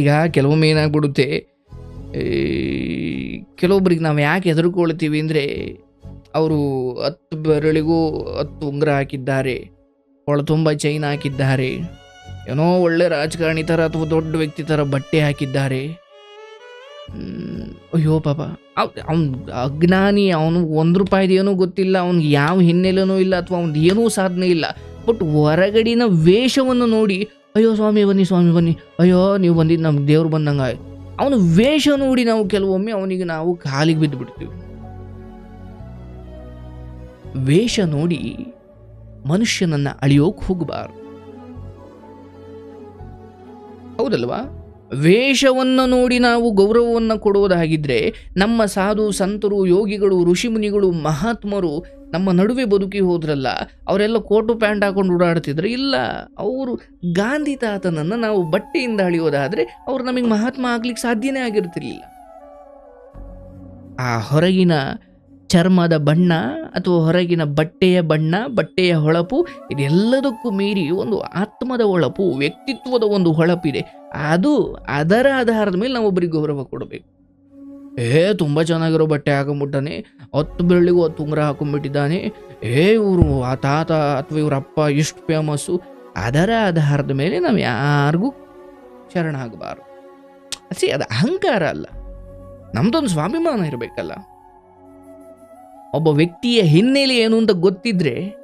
ಈಗ ಕೆಲವೊಮ್ಮೆ ಏನಾಗ್ಬಿಡುತ್ತೆ ಕೆಲವೊಬ್ರಿಗೆ ನಾವು ಯಾಕೆ ಹೆದರ್ಕೊಳ್ತೀವಿ ಅಂದರೆ, ಅವರು ಹತ್ತು ಬೆರಳಿಗೂ ಹತ್ತು ಉಂಗುರ ಹಾಕಿದ್ದಾರೆ. ಒಳ ತುಂಬ ಚೈನ್ ಹಾಕಿದ್ದಾರೆ. ಏನೋ ಒಳ್ಳೆ ರಾಜಕಾರಣಿ ಥರ ಅಥವಾ ದೊಡ್ಡ ವ್ಯಕ್ತಿ ಥರ ಬಟ್ಟೆ ಹಾಕಿದ್ದಾರೆ. ಅಯ್ಯೋ ಪಾಪ. ಅವ್ನು ಅಜ್ಞಾನಿ, ಅವನು ಒಂದು ರೂಪಾಯಿದು ಏನೂ ಗೊತ್ತಿಲ್ಲ, ಅವ್ನಿಗೆ ಯಾವ ಹಿನ್ನೆಲೆನೂ ಇಲ್ಲ, ಅಥವಾ ಅವ್ನದು ಏನೂ ಸಾಧನೆ ಇಲ್ಲ. ಬಟ್ ಹೊರಗಡಿನ ವೇಷವನ್ನು ನೋಡಿ ಅಯ್ಯೋ ಸ್ವಾಮಿ ಬನ್ನಿ ಸ್ವಾಮಿ ಬನ್ನಿ. ಅಯ್ಯೋ, ನೀವು ಬಂದಿದ್ದು ನಮ್ಗೆ ದೇವ್ರು ಬಂದಂಗ ಅವನ ವೇಷ ನೋಡಿ ನಾವು ಕೆಲವೊಮ್ಮೆ ಅವನಿಗೆ ನಾವು ಕಾಲಿಗೆ ಬಿದ್ದು ಬಿಡ್ತೀವಿ ವೇಷ ನೋಡಿ ಮನುಷ್ಯನನ್ನ ಅಳಿಯೋಕೆ ಹೋಗಬಾರ್ದು. ಹೌದಲ್ವಾ? ವೇಷವನ್ನು ನೋಡಿ ನಾವು ಗೌರವವನ್ನು ಕೊಡುವುದಾಗಿದ್ರೆ ನಮ್ಮ ಸಾಧು, ಸಂತರು, ಯೋಗಿಗಳು ಋಷಿಮುನಿಗಳು ಮಹಾತ್ಮರು ನಮ್ಮ ನಡುವೆ ಬದುಕಿ ಹೋದ್ರಲ್ಲ, ಅವರೆಲ್ಲ ಕೋಟು ಪ್ಯಾಂಟ್ ಹಾಕೊಂಡು ಓಡಾಡ್ತಿದ್ರು. ಇಲ್ಲ, ಅವರು ಗಾಂಧಿ ತಾತನನ್ನು ನಾವು ಬಟ್ಟೆಯಿಂದ ಅಳಿಯೋದಾದರೆ ಅವರು ನಮಗೆ ಮಹಾತ್ಮ ಆಗ್ಲಿಕ್ಕೆ ಸಾಧ್ಯನೇ ಆಗಿರ್ತಿರ್ಲಿಲ್ಲ. ಆ ಹೊರಗಿನ ಚರ್ಮದ ಬಣ್ಣ ಅಥವಾ ಹೊರಗಿನ ಬಟ್ಟೆಯ ಬಣ್ಣ, ಬಟ್ಟೆಯ ಹೊಳಪು, ಇದೆಲ್ಲದಕ್ಕೂ ಮೀರಿ ಒಂದು ಆತ್ಮದ ಹೊಳಪು ವ್ಯಕ್ತಿತ್ವದ ಒಂದು ಹೊಳಪಿದೆ. ಅದು ಅದರ ಆಧಾರದ ಮೇಲೆ ನಾವು ಒಬ್ಬರಿಗೆ ಗೌರವ ಕೊಡಬೇಕು. ಏ, ತುಂಬ ಚೆನ್ನಾಗಿರೋ ಬಟ್ಟೆ ಹಾಕೊಂಬಿಟ್ಟಾನೆ ಹತ್ತು ಬೆಳ್ಳಿಗೂ ಹತ್ತು ಉಂಗುರ ಹಾಕೊಂಡ್ಬಿಟ್ಟಿದ್ದಾನೆ. ಏ, ಇವರು ಆ ತಾತ ಅಥವಾ ಇವ್ರ ಅಪ್ಪ ಎಷ್ಟು ಫೇಮಸ್ಸು ಅದರ ಆಧಾರದ ಮೇಲೆ ನಾವು ಯಾರಿಗೂ ಶರಣ ಆಗಬಾರ್ದು. ಸಿ ಅದು ಅಹಂಕಾರ ಅಲ್ಲ. ನಮ್ದೊಂದು ಸ್ವಾಭಿಮಾನ ಇರಬೇಕಲ್ಲ. ಒಬ್ಬ ವ್ಯಕ್ತಿಯ ಹಿನ್ನೆಲೆ ಏನು ಅಂತ ಗೊತ್ತಿದ್ರೆ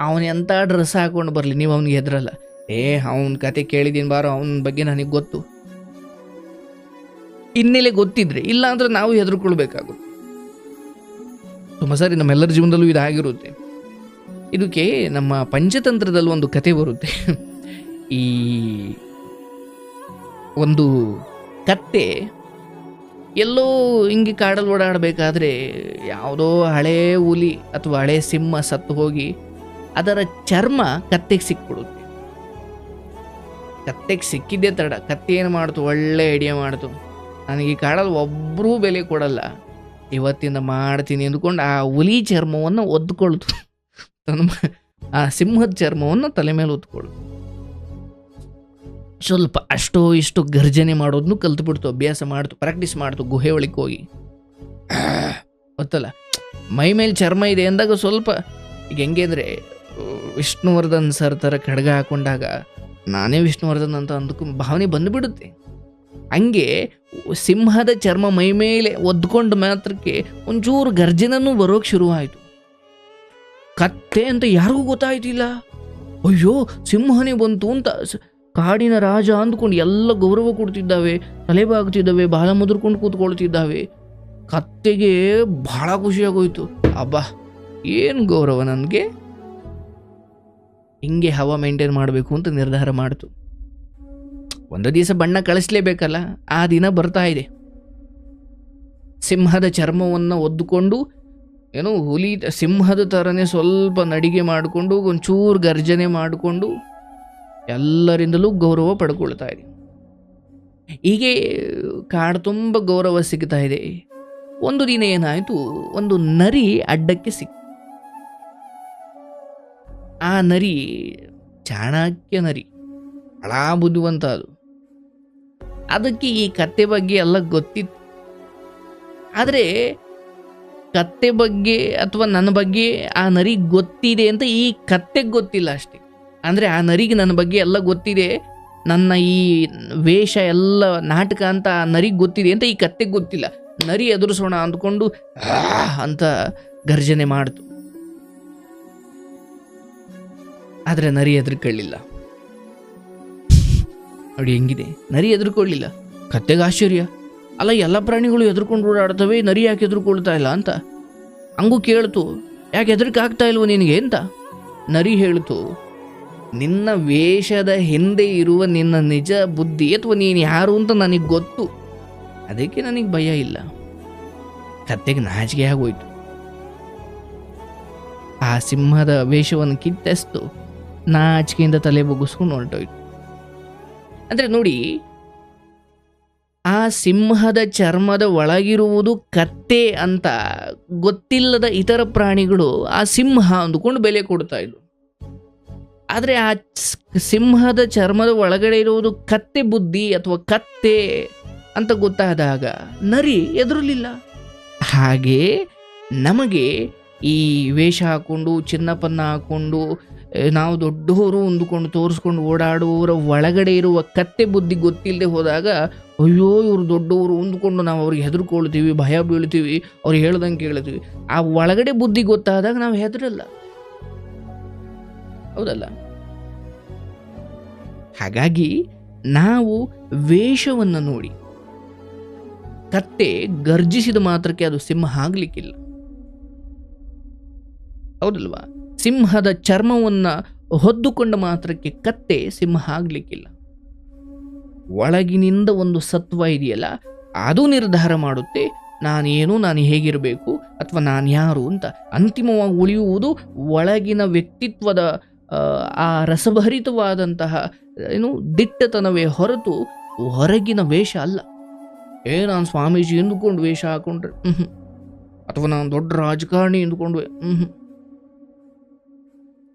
ಅವನು ಎಂಥ ಡ್ರೆಸ್ ಹಾಕೊಂಡು ಬರಲಿ, ನೀವು ಅವನಿಗೆ ಹೆದರಲ್ಲ. ಏ, ಅವನ ಕತೆ ಕೇಳಿದ್ದೀನಿ ಬಾರೋ, ಅವನ ಬಗ್ಗೆ ನನಗೆ ಗೊತ್ತು. ಹಿನ್ನೆಲೆ ಗೊತ್ತಿದ್ರೆ ಇಲ್ಲ ಅಂದ್ರೆ ನಾವು ಹೆದರ್ಕೊಳ್ಬೇಕಾಗುತ್ತೆ. ತುಂಬ ಸರಿ ನಮ್ಮೆಲ್ಲರ ಜೀವನದಲ್ಲೂ ಇದು ಆಗಿರುತ್ತೆ. ಇದಕ್ಕೆ ನಮ್ಮ ಪಂಚತಂತ್ರದಲ್ಲೂ ಒಂದು ಕತೆ ಬರುತ್ತೆ. ಈ ಒಂದು ಕತ್ತೆ ಎಲ್ಲೋ ಹಿಂಗೆ ಕಾಡಲ್ಲಿ ಓಡಾಡಬೇಕಾದ್ರೆ ಯಾವುದೋ ಹಳೇ ಹುಲಿ ಅಥವಾ ಹಳೆ ಸಿಂಹ ಸತ್ತು ಹೋಗಿ ಅದರ ಚರ್ಮ ಕತ್ತೆಗೆ ಸಿಕ್ಬಿಡುತ್ತೆ. ಕತ್ತೆಗೆ ಸಿಕ್ಕಿದ್ದೇ ತಡ. ಕತ್ತೆ ಏನು ಮಾಡ್ತು? ಒಳ್ಳೆ ಐಡಿಯಾ ಮಾಡ್ತು. ನನಗೆ ಈ ಕಾಡಲ್ಲಿ ಒಬ್ಬರೂ ಬೆಲೆ ಕೊಡಲ್ಲ. ಇವತ್ತಿಂದ ಮಾಡ್ತೀನಿ ಅಂದ್ಕೊಂಡು ಆ ಹುಲಿ ಚರ್ಮವನ್ನು ಒದ್ದುಕೊಳ್ತು ತನ್ನ ಆ ಸಿಂಹದ ಚರ್ಮವನ್ನು ತಲೆ ಮೇಲೆ ಒದ್ಕೊಳ್ತು ಸ್ವಲ್ಪ ಅಷ್ಟೋ ಇಷ್ಟು ಗರ್ಜನೆ ಮಾಡೋದನ್ನು ಕಲ್ತ್ಬಿಡ್ತು, ಅಭ್ಯಾಸ ಮಾಡ್ತು ಪ್ರಾಕ್ಟೀಸ್ ಮಾಡ್ತು, ಗುಹೆ ಒಳಗೆ ಹೋಗಿ. ಗೊತ್ತಲ್ಲ, ಮೈ ಮೇಲೆ ಚರ್ಮ ಇದೆ ಅಂದಾಗ ಸ್ವಲ್ಪ, ಈಗ ಹೆಂಗೆ ಅಂದರೆ, ವಿಷ್ಣುವರ್ಧನ್ ಸರ್ ಥರ ಖಡ್ಗ ಹಾಕೊಂಡಾಗ ನಾನೇ ವಿಷ್ಣುವರ್ಧನ್ ಅಂತ ಅಂದಕ್ಕೂ ಭಾವನೆ ಬಂದುಬಿಡುತ್ತೆ. ಹಂಗೆ ಸಿಂಹದ ಚರ್ಮ ಮೈ ಮೇಲೆ ಒದ್ಕೊಂಡ ಮಾತ್ರಕ್ಕೆ ಒಂಚೂರು ಗರ್ಜನೂ ಬರೋಕೆ ಶುರುವಾಯಿತು. ಕತ್ತೆ ಅಂತ ಯಾರಿಗೂ ಗೊತ್ತಾಯ್ತಿಲ್ಲ. ಅಯ್ಯೋ, ಸಿಂಹನೇ ಬಂತು ಅಂತ ಕಾಡಿನ ರಾಜ ಅಂದ್ಕೊಂಡು ಎಲ್ಲ ಗೌರವ ಕೊಡ್ತಿದ್ದಾವೆ, ತಲೆ ಬಾಗ್ತಿದ್ದಾವೆ, ಬಾಲ ಮುದುರ್ಕೊಂಡು ಕೂತ್ಕೊಳ್ತಿದ್ದಾವೆ. ಕತ್ತೆಗೆ ಬಹಳ ಖುಷಿಯಾಗೋಯ್ತು. ಅಬ್ಬಾ, ಏನು ಗೌರವ ನನಗೆ? ಹಿಂಗೆ ಹವಾ ಮೇಂಟೈನ್ ಮಾಡಬೇಕು ಅಂತ ನಿರ್ಧಾರ ಮಾಡ್ತು. ಒಂದು ದಿವಸ ಬಣ್ಣ ಕಳಿಸ್ಲೇಬೇಕಲ್ಲ, ಆ ದಿನ ಬರ್ತಾ ಇದೆ. ಸಿಂಹದ ಚರ್ಮವನ್ನು ಒದ್ದುಕೊಂಡು, ಏನೋ ಹುಲಿ, ಸಿಂಹದ ಥರನೇ ಸ್ವಲ್ಪ ನಡಿಗೆ ಮಾಡಿಕೊಂಡು, ಒಂಚೂರು ಗರ್ಜನೆ ಮಾಡಿಕೊಂಡು ಎಲ್ಲರಿಂದಲೂ ಗೌರವ ಪಡ್ಕೊಳ್ತಾ ಇದೆ. ಹೀಗೆ ಕಾಡು ತುಂಬ ಗೌರವ ಸಿಗ್ತಾ ಇದೆ. ಒಂದು ದಿನ ಏನಾಯಿತು, ಒಂದು ನರಿ ಅಡ್ಡಕ್ಕೆ ಸಿಕ್ ಆ ನರಿ ಚಾಣಕ್ಯ ನರಿ ಬಹಳ ಬುದ್ಧಿವಂತ ಅದು. ಅದಕ್ಕೆ ಈ ಕತ್ತೆ ಬಗ್ಗೆ ಎಲ್ಲ ಗೊತ್ತಿತ್ತು. ಆದರೆ ಕತ್ತೆ ಬಗ್ಗೆ ಅಥವಾ ನನ್ನ ಬಗ್ಗೆ ಆ ನರಿ ಗೊತ್ತಿದೆ ಅಂತ ಈ ಕತ್ತೆಗೆ ಗೊತ್ತಿಲ್ಲ ಅಷ್ಟೇ. ಅಂದರೆ ಆ ನರಿಗೆ ನನ್ನ ಬಗ್ಗೆ ಎಲ್ಲ ಗೊತ್ತಿದೆ, ನನ್ನ ಈ ವೇಷ ಎಲ್ಲ, ನಾಟಕ ಅಂತ ಆ ನರಿಗೆ ಗೊತ್ತಿದೆ ಅಂತ ಈ ಕತ್ತೆಗೆ ಗೊತ್ತಿಲ್ಲ. ನರಿ ಎದುರಿಸೋಣ ಅಂದ್ಕೊಂಡು ಅಂತ ಗರ್ಜನೆ ಮಾಡಿತು. ಆದರೆ ನರಿ ಎದುರುಕೊಳ್ಳಿಲ್ಲ. ನೋಡಿ ಹೆಂಗಿದೆ? ನರಿ ಎದುರುಕೊಳ್ಳಿಲ್ಲ. ಕತ್ತೆಗೆ ಆಶ್ಚರ್ಯ. ಅಲ್ಲ, ಎಲ್ಲ ಪ್ರಾಣಿಗಳು ಎದುರ್ಕೊಂಡು ಓಡಾಡ್ತವೆ, ನರಿ ಯಾಕೆ ಎದುರುಕೊಳ್ತಾ ಇಲ್ಲ ಅಂತ? ಹಂಗೂ ಕೇಳ್ತು, ಯಾಕೆ ಹೆದರಿಕೆ ಆಗ್ತಾ ಇಲ್ವೋ ನಿನಗೆ ಅಂತ? ನರಿ ಹೇಳ್ತು, ನಿನ್ನ ವೇಷದ ಹಿಂದೆ ಇರುವ ನಿನ್ನ ನಿಜ ಬುದ್ಧಿ ಅಥವಾ ನೀನು ಯಾರು ಅಂತ ನನಗೆ ಗೊತ್ತು. ಅದಕ್ಕೆ ನನಗೆ ಭಯ ಇಲ್ಲ. ಕತ್ತೆಗೆ ನಾಚಿಕೆ ಆಗೋಯ್ತು. ಆ ಸಿಂಹದ ವೇಷವನ್ನು ಕಿತ್ತೆಸ್ತು, ನಾಚಿಕೆಯಿಂದ ತಲೆ ಬಗ್ಗಿಸ್ಕೊಂಡು ಹೊರಟೋಯ್ತು. ಅಂದರೆ ನೋಡಿ ಆ ಸಿಂಹದ ಚರ್ಮದ ಒಳಗಿರುವುದು ಕತ್ತೆ ಅಂತ ಗೊತ್ತಿಲ್ಲದ ಇತರ ಪ್ರಾಣಿಗಳು ಆ ಸಿಂಹ ಅಂದುಕೊಂಡು ಬೆಲೆ ಕೊಡ್ತಾ ಇದ್ವು ಆದರೆ ಆ ಸಿಂಹದ ಚರ್ಮದ ಒಳಗಡೆ ಇರುವುದು ಕತ್ತೆ ಬುದ್ಧಿ ಅಥವಾ ಕತ್ತೆ ಅಂತ ಗೊತ್ತಾದಾಗ ನರಿ ಎದುರಲಿಲ್ಲ ಹಾಗೆ ನಮಗೆ ಈ ವೇಷ ಹಾಕೊಂಡು ಚಿನ್ನಪನ್ನ ಹಾಕೊಂಡು ಏ, ನಾವು ದೊಡ್ಡವರು ಅಂದುಕೊಂಡು ತೋರಿಸ್ಕೊಂಡು ಓಡಾಡುವವರ ಒಳಗಡೆ ಇರುವ ಕತ್ತೆ ಬುದ್ಧಿ ಗೊತ್ತಿಲ್ಲದೆ ಹೋದಾಗ, ಅಯ್ಯೋ, ಇವರು ದೊಡ್ಡವರು ಅಂದುಕೊಂಡು ನಾವು ಅವ್ರಿಗೆ ಹೆದರ್ಕೊಳ್ತೀವಿ, ಭಯ ಬೀಳ್ತೀವಿ, ಅವ್ರು ಹೇಳ್ದಂಗೆ ಕೇಳ್ತೀವಿ. ಆ ಒಳಗಡೆ ಬುದ್ಧಿ ಗೊತ್ತಾದಾಗ ನಾವು ಹೆದರಲ್ಲ. ಹೌದಲ್ಲ? ಹಾಗಾಗಿ ನಾವು ವೇಷವನ್ನು ನೋಡಿ, ಕತ್ತೆ ಗರ್ಜಿಸಿದ ಮಾತ್ರಕ್ಕೆ ಅದು ಸಿಂಹ ಆಗ್ಲಿಕ್ಕಿಲ್ಲ. ಹೌದಲ್ವಾ? ಸಿಂಹದ ಚರ್ಮವನ್ನು ಹೊದ್ದುಕೊಂಡ ಮಾತ್ರಕ್ಕೆ ಕತ್ತೆ ಸಿಂಹ ಆಗಲಿಕ್ಕಿಲ್ಲ. ಒಳಗಿನಿಂದ ಒಂದು ಸತ್ವ ಇದೆಯಲ್ಲ ಅದು ನಿರ್ಧಾರ ಮಾಡುತ್ತೆ ನಾನೇನು ನಾನು ಹೇಗಿರಬೇಕು ಅಥವಾ ನಾನು ಯಾರು ಅಂತ ಅಂತಿಮವಾಗಿ ಉಳಿಯುವುದು ಒಳಗಿನ ವ್ಯಕ್ತಿತ್ವದ ಆ, ರಸಭರಿತವಾದಂತಹ ಏನು ದಿಟ್ಟತನವೇ ಹೊರತು ಹೊರಗಿನ ವೇಷ ಅಲ್ಲ. ಏ ನಾನು ಸ್ವಾಮೀಜಿ ಎಂದುಕೊಂಡು ವೇಷ ಹಾಕೊಂಡ್ರೆ ಅಥವಾ ನಾನು ದೊಡ್ಡ ರಾಜಕಾರಣಿ ಎಂದುಕೊಂಡು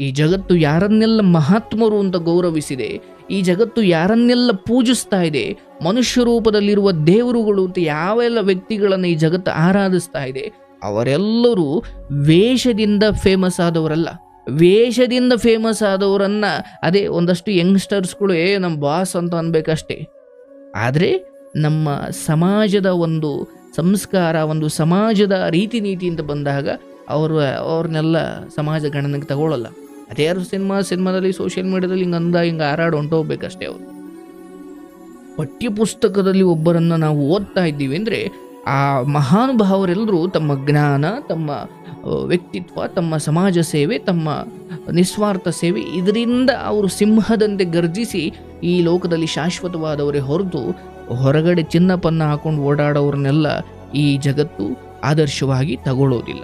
ಈ ಜಗತ್ತು ಯಾರನ್ನೆಲ್ಲ ಮಹಾತ್ಮರು ಅಂತ ಗೌರವಿಸಿದೆ, ಈ ಜಗತ್ತು ಯಾರನ್ನೆಲ್ಲ ಪೂಜಿಸ್ತಾ ಇದೆ, ಮನುಷ್ಯ ರೂಪದಲ್ಲಿರುವ ದೇವರುಗಳು ಅಂತ ಯಾವೆಲ್ಲ ವ್ಯಕ್ತಿಗಳನ್ನು ಈ ಜಗತ್ತು ಆರಾಧಿಸ್ತಾ ಇದೆ, ಅವರೆಲ್ಲರೂ ವೇಷದಿಂದ ಫೇಮಸ್ ಆದವರಲ್ಲ. ವೇಷದಿಂದ ಫೇಮಸ್ ಆದವರನ್ನ ಅದೇ ಒಂದಷ್ಟು ಯಂಗ್ಸ್ಟರ್ಸ್ಗಳು ಏ ನಮ್ಮ ಬಾಸ್ ಅಂತ ಅನ್ಬೇಕಷ್ಟೇ. ಆದರೆ ನಮ್ಮ ಸಮಾಜದ ಒಂದು ಸಂಸ್ಕಾರ, ಒಂದು ಸಮಾಜದ ರೀತಿ ನೀತಿ ಅಂತ ಬಂದಾಗ ಅವರು, ಅವ್ರನ್ನೆಲ್ಲ ಸಮಾಜ ಗಣನೆಗೆ ತಗೊಳ್ಳಲ್ಲ. ಅದೇ ಯಾರು ಸಿನಿಮಾ, ಸಿನಿಮಾದಲ್ಲಿ ಸೋಷಿಯಲ್ ಮೀಡಿಯಾದಲ್ಲಿ ಹಿಂಗೆ ಅಂದ, ಹಿಂಗೆ ಹಾರಾಡ್ ಹೊಂಟೋಗ್ಬೇಕಷ್ಟೇ ಅವರು. ಪಠ್ಯಪುಸ್ತಕದಲ್ಲಿ ಒಬ್ಬರನ್ನು ನಾವು ಓದ್ತಾ ಇದ್ದೀವಿ ಅಂದರೆ ಆ ಮಹಾನುಭಾವರೆಲ್ಲರೂ ತಮ್ಮ ಜ್ಞಾನ, ತಮ್ಮ ವ್ಯಕ್ತಿತ್ವ, ತಮ್ಮ ಸಮಾಜ ಸೇವೆ, ತಮ್ಮ ನಿಸ್ವಾರ್ಥ ಸೇವೆ ಇದರಿಂದ ಅವರು ಸಿಂಹದಂತೆ ಗರ್ಜಿಸಿ ಈ ಲೋಕದಲ್ಲಿ ಶಾಶ್ವತವಾದವರೇ ಹೊರತು ಹೊರಗಡೆ ಚಿನ್ನಪನ್ನ ಹಾಕೊಂಡು ಓಡಾಡೋರನ್ನೆಲ್ಲ ಈ ಜಗತ್ತು ಆದರ್ಶವಾಗಿ ತಗೊಳ್ಳೋದಿಲ್ಲ.